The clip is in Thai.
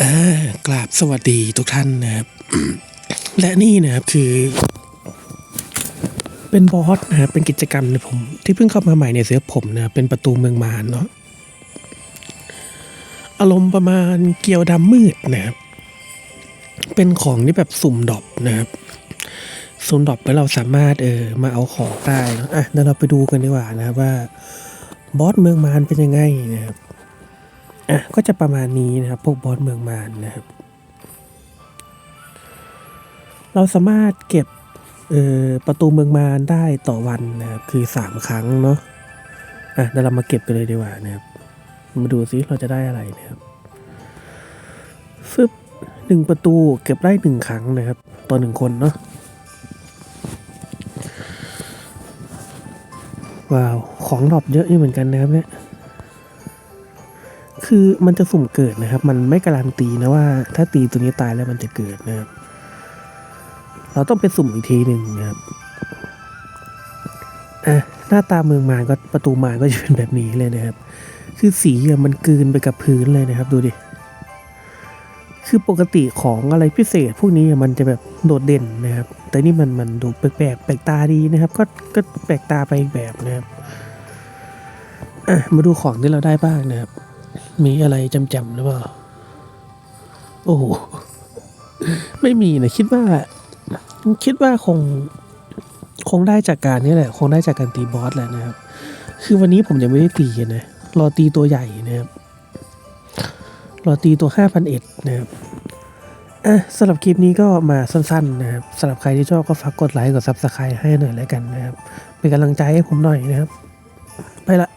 อ่ากราบสวัสดีทุกท่านนะครับ และนี่นะครับคือ เป็นบอสนะครับเป็นกิจกรรมในผมที่เพิ่งเข้ามาใหม่ในเสือผมนะเป็นประตูเมืองมารเนาะอารมณ์ประมาณเกียวดำมืดนะครับ เป็นของที่แบบสุ่มดรอปนะครับ สุ่มดรอปแล้วเราสามารถเออมาเอาของได้นะอะเดี๋ยวเราไปดูกันดีกว่านะครับว่าบอสเมืองมารเป็นยังไงนะครับ อะก็จะประมาณนี้นะครับ พวกบอสเมืองมารนะครับ เราสามารถเก็บประตูเมืองมารได้ต่อวันนะครับ คือสามครั้งเนาะอะเดี๋ยวเรามาเก็บกันเลยดีกว่านะครับ มาดูซิเราจะได้อะไรนะครับฟึบหนึ่งประตูเก็บได้หนึ่งครั้งนะครับต่อหนึ่งคนเนาะว้าว ของดรอปเยอะอยู่เหมือนกันนะครับเนี่ย คือมันจะสุ่มเกิดนะครับ มันไม่การันตีนะว่า ถ้าตีตัวนี้ตายแล้วมันจะเกิดนะครับ เราต้องไปสุ่มอีกทีหนึ่งนะครับอะหน้าตาเมืองมารก็ประตูมารก็จะเป็นแบบนี้เลยนะครับ คือสีอะมันกลืนไปกับพื้นเลยนะครับ ดูดิ คือปกติของอะไรพิเศษพวกนี้อะมันจะแบบโดดเด่นนะครับ แต่นี่มันมันดูแปลกแปลกตาดีนะครับ ก็ก็แปลกตาไปอีกแบบนะครับ อะมาดูของที่เราได้บ้างนะครับ มีอะไรจำๆหรือเปล่า โอ้โห ไม่มีนะคิดว่า คิดว่าคง คงได้จากการนี้แหละ คงได้จากการตีบอสแหละนะครับ คือวันนี้ผมยังไม่ได้ตีนะ รอตีตัวใหญ่นะครับ รอตีตัวห้าพันเอ็ดนะครับอะสำหรับคลิปนี้ก็มาสั้นๆนะครับสำหรับใครที่ชอบก็ฝากกดไลค์กดซับสไครต์ให้หน่อยแล้วกันนะครับ เป็นกำลังใจให้ผมหน่อยนะครับ ไปละ